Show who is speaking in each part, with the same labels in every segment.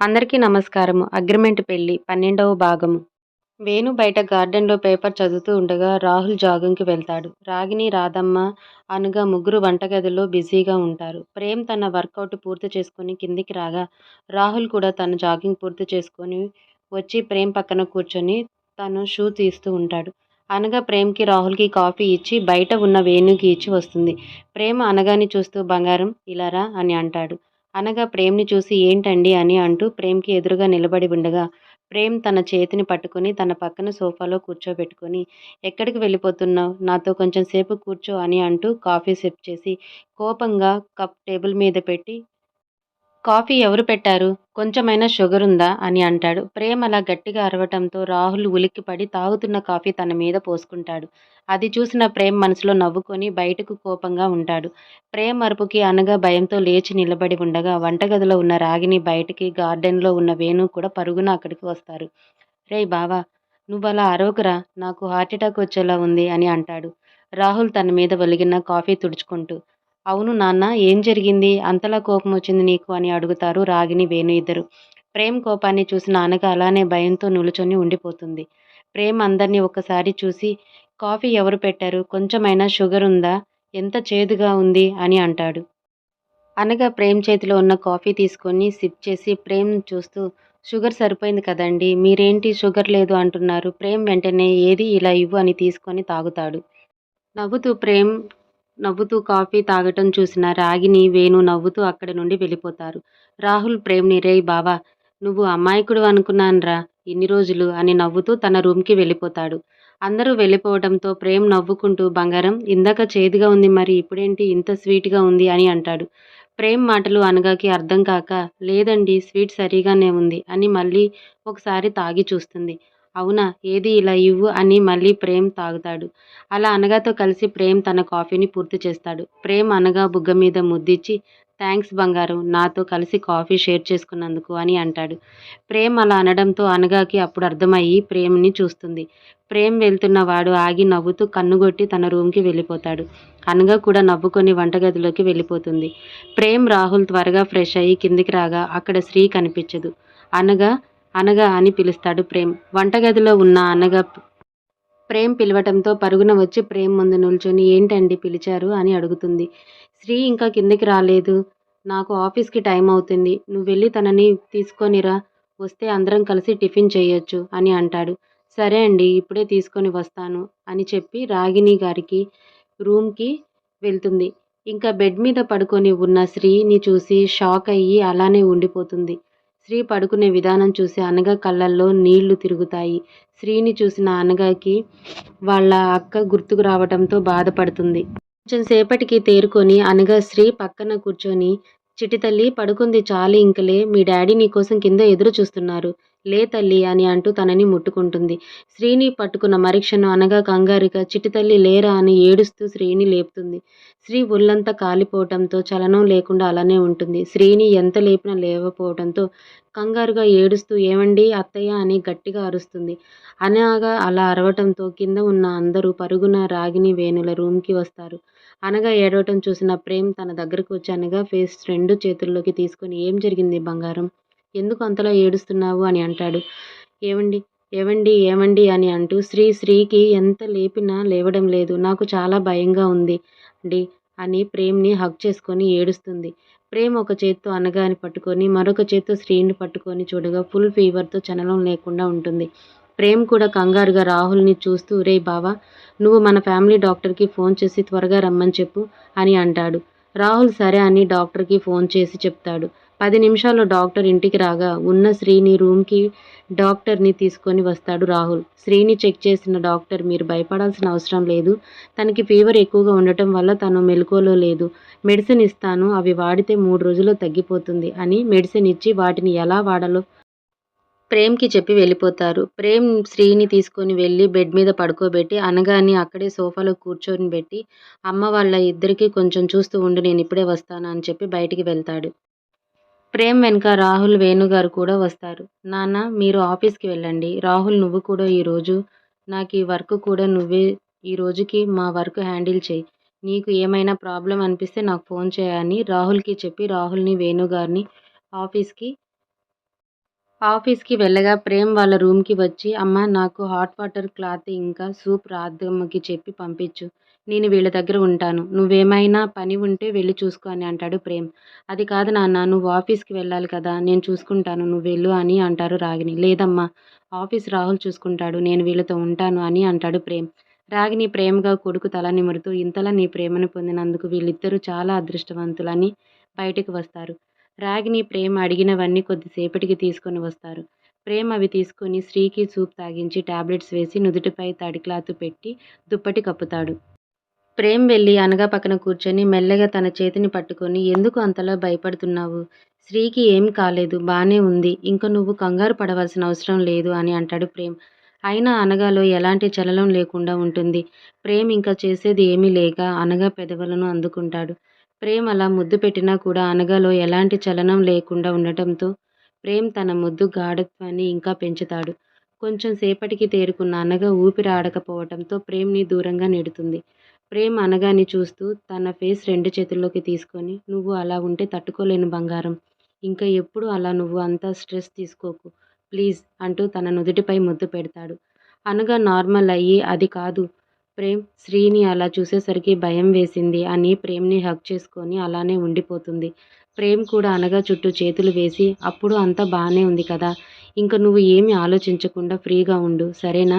Speaker 1: అందరికీ నమస్కారము. అగ్రిమెంట్ పెళ్ళి పన్నెండవ భాగము. వేణు బయట గార్డెన్లో పేపర్ చదువుతూ ఉండగా రాహుల్ జాగింగ్కి వెళ్తాడు. రాగిని రాధమ్మ అనగా ముగ్గురు వంటగదిలో బిజీగా ఉంటారు. ప్రేమ్ తన వర్కౌట్ పూర్తి చేసుకుని కిందికి రాగా రాహుల్ కూడా తన జాగింగ్ పూర్తి చేసుకొని వచ్చి ప్రేమ్ పక్కన కూర్చొని తను షూ తీస్తూ ఉంటాడు. అనగా ప్రేమ్కి రాహుల్కి కాఫీ ఇచ్చి బయట ఉన్న వేణుకి ఇచ్చి వస్తుంది. ప్రేమ అనగాని చూస్తూ బంగారం ఇలారా అని అంటాడు. అనగా ప్రేమ్ని చూసి ఏంటండి అని అంటూ ప్రేమ్కి ఎదురుగా నిలబడి ఉండగా ప్రేమ్ తన చేతిని పట్టుకొని తన పక్కన సోఫాలో కూర్చోబెట్టుకొని ఎక్కడికి వెళ్ళిపోతున్నావు? నాతో కొంచెం సేపు కూర్చో అని అంటూ కాఫీ సిప్ చేసి కోపంగా కప్ టేబుల్ మీద పెట్టి కాఫీ ఎవరు పెట్టారు? కొంచెమైనా షుగర్ ఉందా? అని అంటాడు. ప్రేమ్ అలా గట్టిగా అరవటంతో రాహుల్ ఉలిక్కిపడి తాగుతున్న కాఫీ తన మీద పోసుకుంటాడు. అది చూసిన ప్రేమ్ మనసులో నవ్వుకొని బయటకు కోపంగా ఉంటాడు. ప్రేమ్ అరుపుకి అనగా భయంతో లేచి నిలబడి ఉండగా వంటగదిలో ఉన్న రాగిని బయటికి గార్డెన్లో ఉన్న వేణు కూడా పరుగున అక్కడికి వస్తారు. రేయ్ బావా నువ్వు అలా అరవకురా? నాకు హార్ట్అటాక్ వచ్చేలా ఉంది అని అంటాడు. రాహుల్ తన మీద ఒలిగిన కాఫీ తుడుచుకుంటూ అవును నాన్న ఏం జరిగింది? అంతలా కోపం వచ్చింది నీకు అని అడుగుతారు రాగిని వేణు ఇద్దరు. ప్రేమ్ కోపాన్ని చూసిన అనగ అలానే భయంతో నిలుచొని ఉండిపోతుంది. ప్రేమ్ అందరినీ ఒక్కసారి చూసి కాఫీ ఎవరు పెట్టారు? కొంచెమైనా షుగర్ ఉందా? ఎంత చేదుగా ఉంది? అని అంటాడు. అనగా ప్రేమ్ చేతిలో ఉన్న కాఫీ తీసుకొని సిప్ చేసి ప్రేమ్ చూస్తూ షుగర్ సరిపోయింది కదండి మీరేంటి షుగర్ లేదు అంటున్నారు? ప్రేమ్ వెంటనే ఏది ఇలా ఇవ్వు అని తీసుకొని తాగుతాడు. నవ్వుతూ ప్రేమ్ నవ్వుతూ కాఫీ తాగటం చూసిన రాగిని వేణు నవ్వుతూ అక్కడి నుండి వెళ్ళిపోతారు. రాహుల్ ప్రేమ్ని రేయ్ బావా నువ్వు అమాయకుడు అనుకున్నాన్రా ఇన్ని రోజులు అని నవ్వుతూ తన రూమ్కి వెళ్ళిపోతాడు. అందరూ వెళ్ళిపోవడంతో ప్రేమ్ నవ్వుకుంటూ బంగారం ఇందాక చేదుగా ఉంది మరి ఇప్పుడేంటి ఇంత స్వీట్గా ఉంది అని అంటాడు. ప్రేమ్ మాటలు అనగాకి అర్థం కాక లేదండి స్వీట్ సరిగానే ఉంది అని మళ్ళీ ఒకసారి తాగి చూస్తుంది. అవునా? ఏది ఇలా ఇవ్వు అని మళ్ళీ ప్రేమ్ తాగుతాడు. అలా అనగాతో కలిసి ప్రేమ్ తన కాఫీని పూర్తి చేస్తాడు. ప్రేమ్ అనగా బుగ్గ మీద ముద్దిచ్చి థ్యాంక్స్ బంగారం నాతో కలిసి కాఫీ షేర్ చేసుకున్నందుకు అని అంటాడు. ప్రేమ్ అలా అనడంతో అనగాకి అప్పుడు అర్థమయ్యి ప్రేమ్ని చూస్తుంది. ప్రేమ్ వెళ్తున్న వాడు ఆగి నవ్వుతూ కన్నుగొట్టి తన రూమ్కి వెళ్ళిపోతాడు. అనగా కూడా నవ్వుకొని వంటగదిలోకి వెళ్ళిపోతుంది. ప్రేమ్ రాహుల్ త్వరగా ఫ్రెష్ అయ్యి కిందికి రాగా అక్కడ శ్రీ కనిపించదు. అనగా అనగా అని పిలుస్తాడు ప్రేమ్. వంటగదిలో ఉన్న అనగా ప్రేమ్ పిలవటంతో పరుగున వచ్చి ప్రేమ్ ముందు నిల్చొని ఏంటండి పిలిచారు అని అడుగుతుంది. శ్రీ ఇంకా కిందకి రాలేదు. నాకు ఆఫీస్కి టైం అవుతుంది. నువ్వు వెళ్ళి తనని తీసుకొనిరా. వస్తే అందరం కలిసి టిఫిన్ చేయొచ్చు అని అంటాడు. సరే అండి ఇప్పుడే తీసుకొని వస్తాను అని చెప్పి రాగిణి గారికి రూమ్కి వెళ్తుంది. ఇంకా బెడ్ మీద పడుకొని ఉన్న శ్రీని చూసి షాక్ అయ్యి అలానే ఉండిపోతుంది. శ్రీ పడుకునే విధానం చూసి అనగ కళ్ళల్లో నీళ్ళు తిరుగుతాయి. శ్రీని చూసిన అనగకి వాళ్ళ అక్క గుర్తుకు రావడంతో బాధపడుతుంది. కొంచెం సేపటికి తేరుకొని అనగా శ్రీ పక్కన కూర్చొని చిటి తల్లి పడుకుంది చాలు ఇంకలే మీ డాడీ నీకోసం కింద ఎదురు చూస్తున్నారు. లే తల్లి అని అంటూ తనని ముట్టుకుంటుంది. శ్రీని పట్టుకున్న మరీక్షను అనగా కంగారుగా చిటి తల్లి లేరా అని ఏడుస్తూ శ్రీని లేపుతుంది. శ్రీ ఒళ్ళంతా కాలిపోవటంతో చలనం లేకుండా అలానే ఉంటుంది. శ్రీని ఎంత లేపినా లేవపోవడంతో కంగారుగా ఏడుస్తూ ఏమండి అత్తయ్య అని గట్టిగా అరుస్తుంది. అనగా అలా అరవటంతో కింద ఉన్న అందరూ పరుగున రాగిని వేణుల రూమ్కి వస్తారు. అనగా ఏడవటం చూసిన ప్రేమ్ తన దగ్గరకు వచ్చి అనగా ఫేస్ రెండు చేతుల్లోకి తీసుకొని ఏం జరిగింది బంగారం? ఎందుకు అంతలా ఏడుస్తున్నావు? అని అంటాడు. ఏమండి ఏవండి ఏమండి అని అంటూ శ్రీ శ్రీకి ఎంత లేపినా లేవడం లేదు. నాకు చాలా భయంగా ఉంది అండి అని ప్రేమ్ని హక్ చేసుకొని ఏడుస్తుంది. ప్రేమ్ ఒక చేత్తో అనగాని పట్టుకొని మరొక చేత్తో శ్రీని పట్టుకొని చూడగా ఫుల్ ఫీవర్తో చలనం లేకుండా ఉంటుంది. ప్రేమ్ కూడా కంగారుగా రాహుల్ని చూస్తూ రే బావా నువ్వు మన ఫ్యామిలీ డాక్టర్కి ఫోన్ చేసి త్వరగా రమ్మని చెప్పు అని అంటాడు. రాహుల్ సరే అని డాక్టర్కి ఫోన్ చేసి చెప్తాడు. పది నిమిషాల్లో డాక్టర్ ఇంటికి రాగా ఉన్న శ్రీని రూమ్కి డాక్టర్ని తీసుకొని వస్తాడు రాహుల్. శ్రీని చెక్ చేసిన డాక్టర్ మీరు భయపడాల్సిన అవసరం లేదు. తనకి ఫీవర్ ఎక్కువగా ఉండటం వల్ల తను మెలకువలో లేదు. మెడిసిన్ ఇస్తాను. అవి వాడితే మూడు రోజుల్లో తగ్గిపోతుంది అని మెడిసిన్ ఇచ్చి వాటిని ఎలా వాడాలో ప్రేమ్కి చెప్పి వెళ్ళిపోతారు. ప్రేమ్ శ్రీని తీసుకొని వెళ్ళి బెడ్ మీద పడుకోబెట్టి అనగాని అక్కడే సోఫాలో కూర్చొని పెట్టి అమ్మ వాళ్ళ ఇద్దరికి కొంచెం చూస్తూ ఉండి నేను ఇప్పుడే వస్తాను అని చెప్పి బయటికి వెళ్తాడు. ప్రేమ్ వెనుక రాహుల్ వేణుగారు కూడా వస్తారు. నాన్న మీరు ఆఫీస్కి వెళ్ళండి. రాహుల్ నువ్వు కూడా ఈరోజు నాకు ఈ వర్క్ కూడా నువ్వే ఈ రోజుకి మా వర్క్ హ్యాండిల్ చేయి. నీకు ఏమైనా ప్రాబ్లం అనిపిస్తే నాకు ఫోన్ చేయని రాహుల్కి చెప్పి రాహుల్ని వేణుగారిని ఆఫీస్కి ఆఫీస్కి వెళ్ళగా ప్రేమ్ వాళ్ళ రూమ్కి వచ్చి అమ్మా నాకు హాట్ వాటర్ క్లాత్ ఇంకా సూప్ రాధమ్మకి చెప్పి పంపించు. నేను వీళ్ళ దగ్గర ఉంటాను. నువ్వేమైనా పని ఉంటే వెళ్ళి చూసుకో అని అంటాడు ప్రేమ్. అది కాదు నాన్న నువ్వు ఆఫీస్కి వెళ్ళాలి కదా నేను చూసుకుంటాను. నువ్వు వెళ్ళు అని అంటారు రాగిని లేదమ్మా ఆఫీస్ రాహుల్ చూసుకుంటాడు. నేను వీళ్ళతో ఉంటాను అని అంటాడు ప్రేమ్. రాగిని ప్రేమగా కొడుకు తల నిమురుతూ ఇంతలా నీ ప్రేమను పొందినందుకు వీళ్ళిద్దరూ చాలా అదృష్టవంతులని బయటకు వస్తారు. రాగిని ప్రేమ అడిగినవన్నీ కొద్దిసేపటికి తీసుకొని వస్తారు. ప్రేమ్ అవి తీసుకొని శ్రీకి సూప్ తాగించి టాబ్లెట్స్ వేసి నుదుటిపై తడి క్లాత్ పెట్టి దుప్పటి కప్పుతాడు. ప్రేమ్ వెళ్ళి అనగా పక్కన కూర్చొని మెల్లగా తన చేతిని పట్టుకొని ఎందుకు అంతలా భయపడుతున్నావు? శ్రీకి ఏం కాలేదు బాగానే ఉంది. ఇంక నువ్వు కంగారు పడవలసిన అవసరం లేదు అని అంటాడు ప్రేమ్. అయినా అనగాలో ఎలాంటి చలనం లేకుండా ఉంటుంది. ప్రేమ్ ఇంకా చేసేది ఏమీ లేక అనగా పెదవులను అందుకుంటాడు. ప్రేమ్ అలా ముద్దు పెట్టినా కూడా అనగాలో ఎలాంటి చలనం లేకుండా ఉండటంతో ప్రేమ్ తన ముద్దు గాఢత్వాన్ని ఇంకా పెంచుతాడు. కొంచెం సేపటికి తేరుకున్న అనగ ఊపిరి ఆడకపోవటంతో ప్రేమ్ని దూరంగా నెడుతుంది. ప్రేమ్ అనగాని చూస్తూ తన ఫేస్ రెండు చేతుల్లోకి తీసుకొని నువ్వు అలా ఉంటే తట్టుకోలేను బంగారం. ఇంకా ఎప్పుడు అలా నువ్వు అంతా స్ట్రెస్ తీసుకోకు. ప్లీజ్ అంటూ తన నుదుటిపై ముద్దు పెడతాడు. అనగా నార్మల్ అయ్యి అది కాదు. ప్రేమ్ శ్రీని అలా చూసేసరికి భయం వేసింది. అని ప్రేమ్ని హగ్ చేసుకొని అలానే ఉండిపోతుంది. ప్రేమ్ కూడా అనగా చుట్టూ చేతులు వేసి అప్పుడు అంతా బాగానే ఉంది కదా. ఇంక నువ్వు ఏమి ఆలోచించకుండా ఫ్రీగా ఉండు. సరేనా?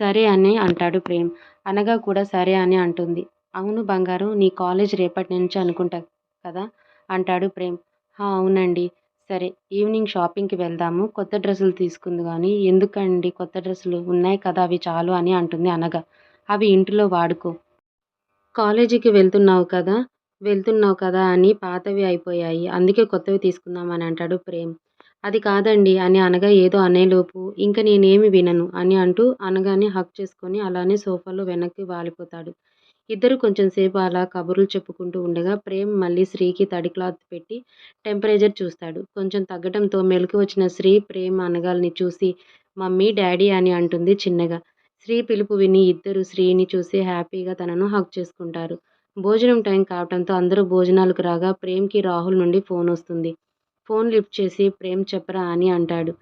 Speaker 1: సరే అని అంటాడు ప్రేమ్. అనగా కూడా సరే అని అంటుంది. అవును బంగారం నీ కాలేజ్ రేపటి నుంచి అనుకుంటా కదా? అంటాడు ప్రేమ్. "హా, అవునండి. సరే ఈవినింగ్ షాపింగ్కి వెళ్దాము. కొత్త డ్రెస్సులు తీసుకుంది కానీ ఎందుకండి? కొత్త డ్రెస్సులు ఉన్నాయి కదా అవి చాలు అని అంటుంది అనగా. అవి ఇంటిలో వాడుకో. కాలేజీకి వెళ్తున్నావు కదా వెళ్తున్నావు కదా అని పాతవి అయిపోయాయి. అందుకే కొత్తవి తీసుకుందామని అంటాడు ప్రేమ్. అది కాదండి అని అనగా ఏదో అనేలోపు ఇంక నేనేమి వినను అని అంటూ అనగానే హక్ చేసుకొని అలానే సోఫాలో వెనక్కి వాలిపోతాడు. ఇద్దరు కొంచెం సేపు అలా కబుర్లు చెప్పుకుంటూ ఉండగా ప్రేమ్ మళ్ళీ శ్రీకి తడి క్లాత్ పెట్టి టెంపరేచర్ చూస్తాడు. కొంచెం తగ్గడంతో మెలకు వచ్చిన శ్రీ ప్రేమ్ అనగాల్ని చూసి మమ్మీ డాడీ అని అంటుంది చిన్నగా. శ్రీ పిలుపు విని ఇద్దరు శ్రీని చూసి హ్యాపీగా తనను హక్ చేసుకుంటారు. భోజనం టైం కావడంతో అందరూ భోజనాలకు రాగా ప్రేమ్కి రాహుల్ నుండి ఫోన్ వస్తుంది. ఫోన్ లిఫ్ట్ చేసి ప్రేమ్ చెప్పరా అని అంటాడు.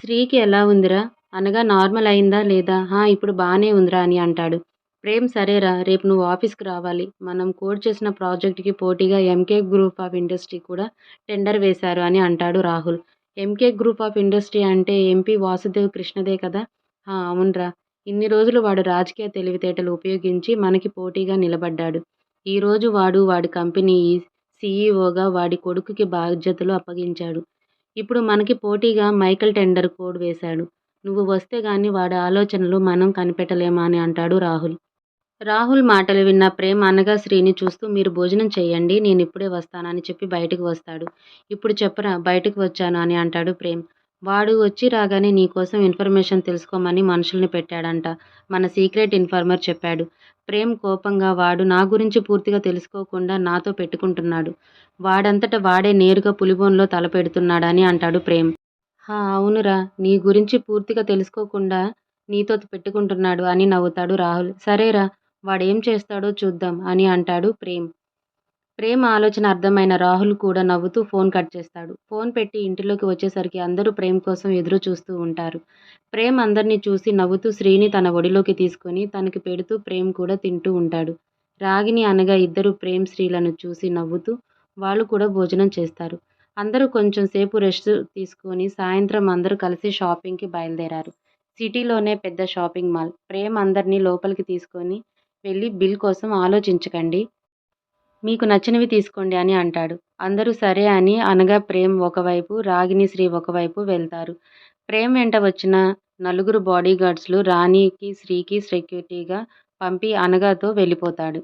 Speaker 1: శ్రీకి ఎలా ఉందిరా? అనగా నార్మల్ అయిందా లేదా? హా ఇప్పుడు బాగానే ఉందిరా అని అంటాడు. ప్రేమ్ సరేరా రేపు నువ్వు ఆఫీస్కి రావాలి. మనం కోడ్ చేసిన ప్రాజెక్ట్కి పోటీగా ఎంకే గ్రూప్ ఆఫ్ ఇండస్ట్రీ కూడా టెండర్ వేశారు అని అంటాడు Rahul. MK group of industry అంటే ఎంపీ వాసుదేవ్ కృష్ణదే కదా? అవునరా. ఇన్ని రోజులు వాడు రాజకీయ తెలివితేటలు ఉపయోగించి మనకి పోటీగా నిలబడ్డాడు. ఈరోజు వాడు వాడి కంపెనీ సీఈఓగా వాడి కొడుకుకి బాధ్యతలు అప్పగించాడు. ఇప్పుడు మనకి పోటీగా మైకల్ టెండర్ కోడ్ వేశాడు. నువ్వు వస్తే గాని వాడి ఆలోచనలు మనం కనిపెట్టలేమా అని అంటాడు రాహుల్. రాహుల్ మాటలు విన్న ప్రేమ్ అనగా శ్రీని చూస్తూ మీరు భోజనం చేయండి నేను ఇప్పుడే వస్తానని చెప్పి బయటకు వస్తాడు. ఇప్పుడు చెప్పరా బయటకు వచ్చాను అని అంటాడు ప్రేమ్. వాడు వచ్చి రాగానే నీకోసం ఇన్ఫర్మేషన్ తెలుసుకోమని మనుషుల్ని పెట్టాడంట. మన సీక్రెట్ ఇన్ఫార్మర్ చెప్పాడు. ప్రేమ్ కోపంగా వాడు నా గురించి పూర్తిగా తెలుసుకోకుండా నాతో పెట్టుకుంటున్నాడు. వాడంతట వాడే నేరుగా పులిబోన్లో తల పెడుతున్నాడని అంటాడు ప్రేమ్. హా అవునురా. నీ గురించి పూర్తిగా తెలుసుకోకుండా నీతో పెట్టుకుంటున్నాడు అని నవ్వుతాడు రాహుల్. సరేరా వాడేం చేస్తాడో చూద్దాం అని అంటాడు ప్రేమ్. ప్రేమ ఆలోచన అర్థమైన రాహుల్ కూడా నవ్వుతూ ఫోన్ కట్ చేస్తాడు. ఫోన్ పెట్టి ఇంటిలోకి వచ్చేసరికి అందరూ ప్రేమ్ కోసం ఎదురు చూస్తూ ఉంటారు. ప్రేమ్ అందరినీ చూసి నవ్వుతూ శ్రీని తన ఒడిలోకి తీసుకొని తనకి పెడుతూ ప్రేమ్ కూడా తింటూ ఉంటాడు. రాగిని అనగా ఇద్దరు ప్రేమ్ శ్రీలను చూసి నవ్వుతూ వాళ్ళు కూడా భోజనం చేస్తారు. అందరూ కొంచెం సేపు రెస్ట్ తీసుకొని సాయంత్రం అందరూ కలిసి షాపింగ్కి బయలుదేరారు. సిటీలోనే పెద్ద షాపింగ్ మాల్. ప్రేమ్ అందరినీ లోపలికి తీసుకొని వెళ్ళి బిల్ కోసం ఆలోచించకండి. మీకు నచ్చినవి తీసుకోండి అని అంటాడు. అందరూ సరే అని అనగా ప్రేమ్ ఒకవైపు రాగిని శ్రీ ఒకవైపు వెళ్తారు. ప్రేమ్ వెంట వచ్చిన నలుగురు బాడీగార్డ్స్లు రాణికి శ్రీకి సెక్యూరిటీగా పంపి అనగాతో వెళ్ళిపోతాడు.